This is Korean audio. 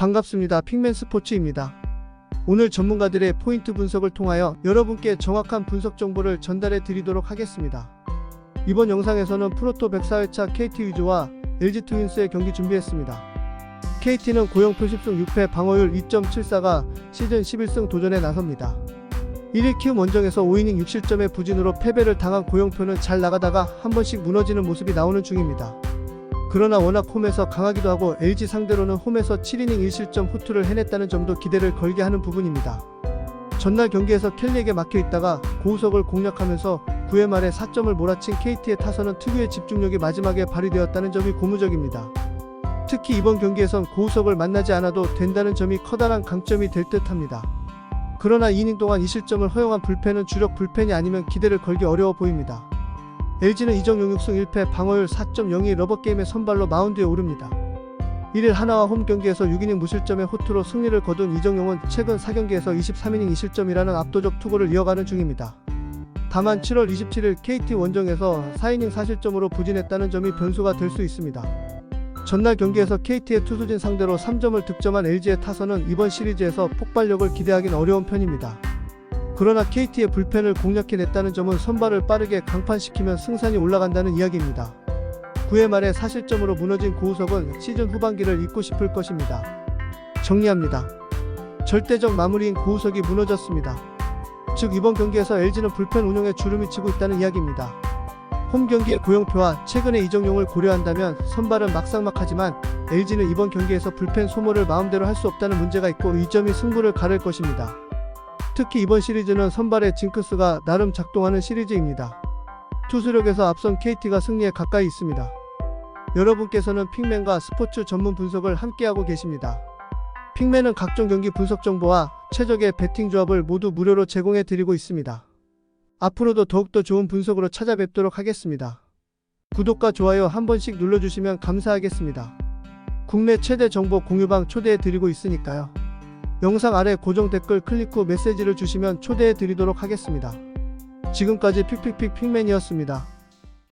반갑습니다. 핑맨 스포츠입니다. 오늘 전문가들의 포인트 분석을 통하여 여러분께 정확한 분석 정보를 전달해 드리도록 하겠습니다. 이번 영상에서는 프로토 104회차 KT 위즈와 LG 트윈스의 경기 준비했습니다. KT는 고영표 10승 6패 방어율 2.74가 시즌 11승 도전에 나섭니다. 1일 키움 원정에서 5이닝 6실점의 부진으로 패배를 당한 고영표는 잘 나가다가 한 번씩 무너지는 모습이 나오는 중입니다. 그러나 워낙 홈에서 강하기도 하고 LG 상대로는 홈에서 7이닝 1실점 후투를 해냈다는 점도 기대를 걸게 하는 부분입니다. 전날 경기에서 켈리에게 막혀 있다가 고우석을 공략하면서 9회 말에 4점을 몰아친 KT의 타선은 특유의 집중력이 마지막에 발휘되었다는 점이 고무적입니다. 특히 이번 경기에선 고우석을 만나지 않아도 된다는 점이 커다란 강점이 될 듯합니다. 그러나 2이닝 동안 2실점을 허용한 불펜은 주력 불펜이 아니면 기대를 걸기 어려워 보입니다. LG는 이정용 6승 1패 방어율 4.02 러버게임의 선발로 마운드에 오릅니다. 1일 하나와 홈 경기에서 6이닝 무실점의 호투로 승리를 거둔 이정용은 최근 4경기에서 23이닝 2실점이라는 압도적 투구를 이어가는 중입니다. 다만 7월 27일 KT 원정에서 4이닝 4실점으로 부진했다는 점이 변수가 될 수 있습니다. 전날 경기에서 KT의 투수진 상대로 3점을 득점한 LG의 타선은 이번 시리즈에서 폭발력을 기대하긴 어려운 편입니다. 그러나 KT의 불펜을 공략해냈다는 점은 선발을 빠르게 강판시키면 승산이 올라간다는 이야기입니다. 9회 말에 사실점으로 무너진 고우석은 시즌 후반기를 잊고 싶을 것입니다. 정리합니다. 절대적 마무리인 고우석이 무너졌습니다. 즉 이번 경기에서 LG는 불펜 운영에 주름이 치고 있다는 이야기입니다. 홈 경기의 고영표와 최근의 이정용을 고려한다면 선발은 막상막하지만 LG는 이번 경기에서 불펜 소모를 마음대로 할 수 없다는 문제가 있고 이 점이 승부를 가를 것입니다. 특히 이번 시리즈는 선발의 징크스가 나름 작동하는 시리즈입니다. 투수력에서 앞선 KT가 승리에 가까이 있습니다. 여러분께서는 핑맨과 스포츠 전문 분석을 함께하고 계십니다. 핑맨은 각종 경기 분석 정보와 최적의 배팅 조합을 모두 무료로 제공해 드리고 있습니다. 앞으로도 더욱더 좋은 분석으로 찾아뵙도록 하겠습니다. 구독과 좋아요 한 번씩 눌러주시면 감사하겠습니다. 국내 최대 정보 공유방 초대해 드리고 있으니까요. 영상 아래 고정 댓글 클릭 후 메시지를 주시면 초대해 드리도록 하겠습니다. 지금까지 픽픽픽 픽맨이었습니다.